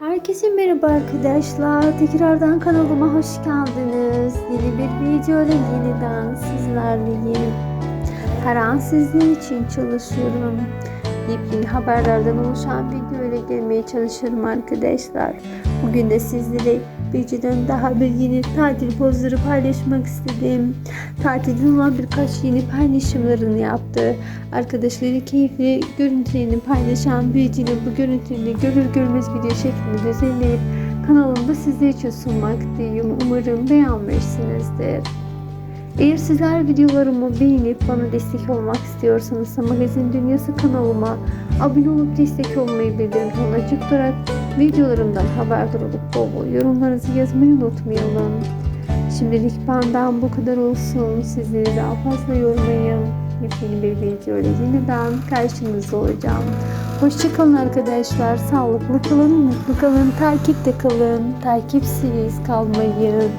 Herkese merhaba arkadaşlar. Tekrardan kanalıma hoş geldiniz. Yeni bir video ile yeniden sizlerleyim. Her an sizin için çalışıyorum. Yepyeni haberlerden oluşan video ile gelmeye çalışıyorum arkadaşlar. Bugün de sizlere birden daha bir yeni tatil pozları paylaşmak istedim. Tatilde olan birkaç yeni paylaşımlarını yaptı. Arkadaşları keyifli görüntülerini paylaşan büyücünün bu görüntülerini görür görmez video şeklinde düzenleyip kanalımda sizler için sunmaktayım. Umarım beğenmişsinizdir. Eğer sizler videolarımı beğenip bana destek olmak istiyorsanız Magazin Dünyası kanalıma abone olup destek olmayı bildirim açık tutarak videolarımdan haberdar olup bol bol yorumlarınızı yazmayı unutmayalım. Şimdilik benden bu kadar olsun. Sizleri daha fazla yormayın. Yepyeni bir video ile yeniden karşınızda olacağım. Hoşçakalın arkadaşlar. Sağlıklı kalın, mutlu kalın, takipte kalın. Takipsiz kalmayın.